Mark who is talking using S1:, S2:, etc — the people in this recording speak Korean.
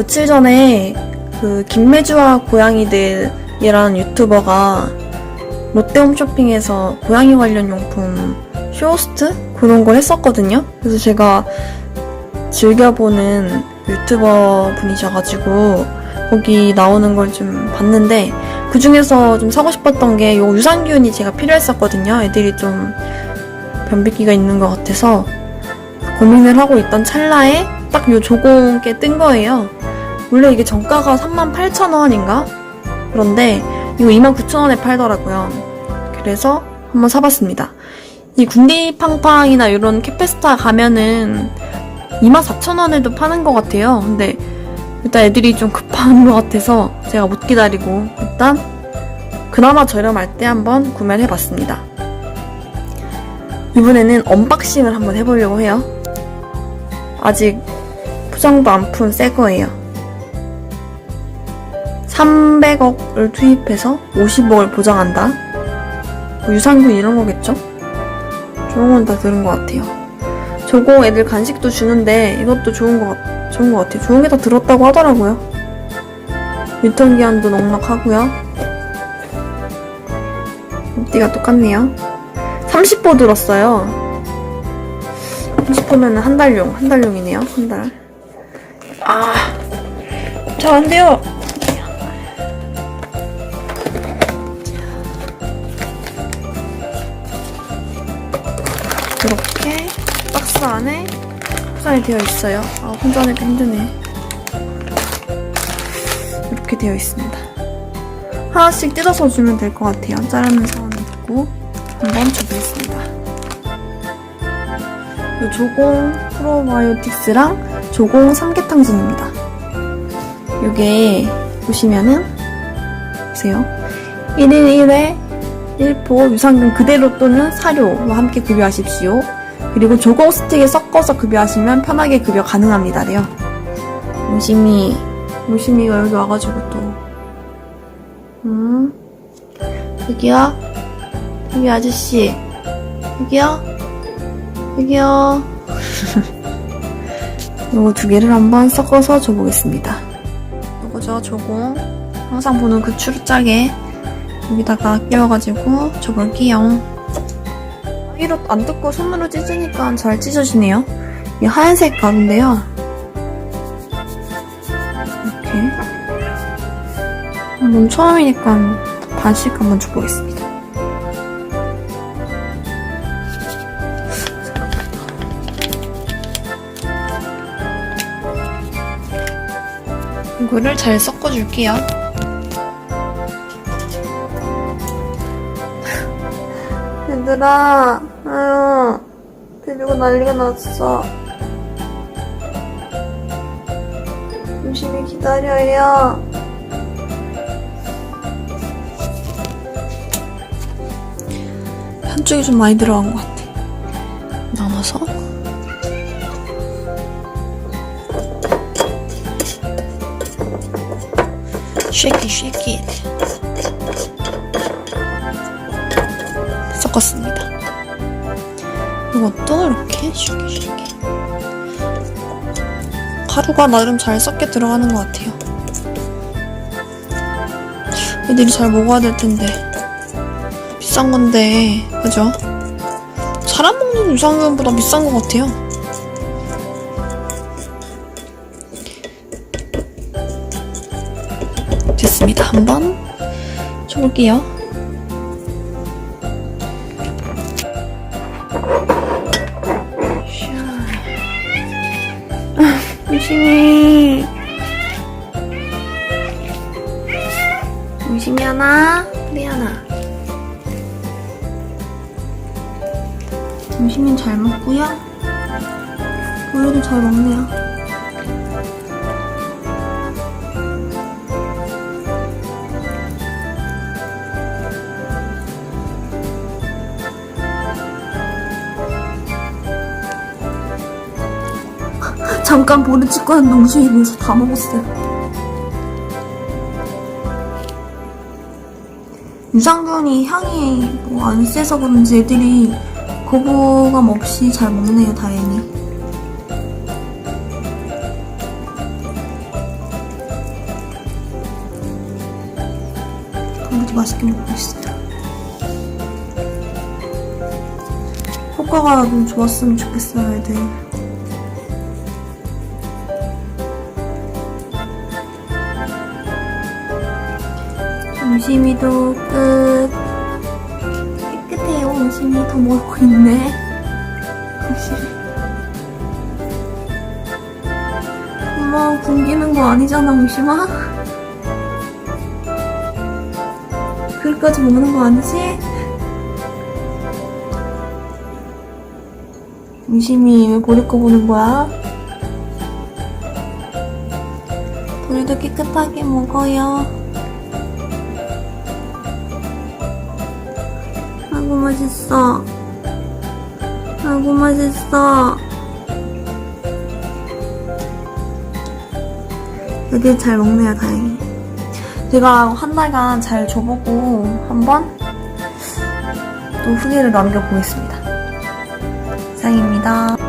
S1: 며칠 전에 그 김매주와 고양이들이라는 유튜버가 롯데홈쇼핑에서 고양이 관련 용품 쇼호스트 그런 걸 했었거든요. 그래서 제가 즐겨보는 유튜버 분이셔가지고 거기 나오는 걸 좀 봤는데 그 중에서 좀 사고 싶었던 게 요 유산균이 제가 필요했었거든요. 애들이 좀 변비기가 있는 것 같아서 고민을 하고 있던 찰나에 딱 요 조공께 뜬 거예요. 원래 이게 정가가 38,000원인가? 그런데 이거 29,000원에 팔더라고요. 그래서 한번 사봤습니다. 이 군디팡팡이나 이런 캐페스타 가면은 24,000원에도 파는 것 같아요. 근데 일단 애들이 좀 급한 것 같아서 제가 못 기다리고 일단 그나마 저렴할 때 한번 구매를 해봤습니다. 이번에는 언박싱을 한번 해보려고 해요. 아직 포장도 안 푼 새 거예요. 300억을 투입해서 50억을 보장한다. 뭐 유산균 이런 거겠죠? 좋은 건다 들은 것 같아요. 저거 애들 간식도 주는데 이것도 좋은 것, 같- 좋은 것 같아요. 좋은 게 다 들었다고 하더라고요. 유통 기한도 넉넉하고요. 앞뒤가 똑같네요. 30보 들었어요. 30보면 한 달용, 한 달용이네요. 한 달. 아, 잘 안 돼요. 이렇게 박스 안에 포장이 되어 있어요. 아, 혼자 내기 힘드네. 이렇게 되어 있습니다. 하나씩 뜯어서 주면 될 것 같아요. 자르는 사람이 있고 한번 줘보겠습니다. 이 조공 프로바이오틱스랑 조공 삼계탕진입니다. 이게 보시면은 보세요. 1일 1회 1포 유산균 그대로 또는 사료와 함께 급여하십시오. 그리고 조공 스틱에 섞어서 급여하시면 편하게 급여 가능합니다래요. 무심히 무심히가 여기 와가지고 또 음, 여기요. 여기 아저씨. 여기요. 여기요. 요거 두 개를 한번 섞어서 줘보겠습니다. 요거죠, 조공. 항상 보는 그 추루짝에 여기다가 끼워가지고 줘볼게요. 이로 안 뜯고 손으로 찢으니까 잘 찢어지네요. 이 하얀색 가루인데요. 이렇게. 한번 처음이니까 반씩 한번 줘보겠습니다. 이거를 잘 섞어줄게요. 얘들아, 아유, 비비고 난리가 났어. 열심히 기다려요. 한쪽이 좀 많이 들어간 것 같아. 나눠서. shake it. 이것도 이렇게 shake it. 가루가 나름 잘 섞여 들어가는 것 같아요. 애들이 잘 먹어야 될 텐데. 비싼 건데, 그죠? 잘안 먹는 유산균보다 비싼 것 같아요. 됐습니다. 한번 쳐볼게요. 아, 유심히. 유심히 하나, 우리 하나. 점심은 잘 먹고요. 우유도 잘 먹네요. 잠깐 보는 치과는 농심이 벌써 다 먹었어요. 유산균이 향이 뭐 안 세서 그런지 애들이 거부감 없이 잘 먹네요, 다행히. 우리도 맛있게 먹고 있어요. 효과가 좀 좋았으면 좋겠어요, 애들. 음심이도 끝. 깨끗해요, 음심이. 더 먹고 있네. 엄마, 굶기는 거 아니잖아, 음심아? 그릇까지 먹는 거 아니지? 음심이 왜 보리꺼 보는 거야? 우리도 깨끗하게 먹어요. 아이고 맛있어. 아이고 맛있어. 애들 잘 먹네요, 다행히. 제가 한 달간 잘 줘보고 한번 또 후기를 남겨보겠습니다. 이상입니다.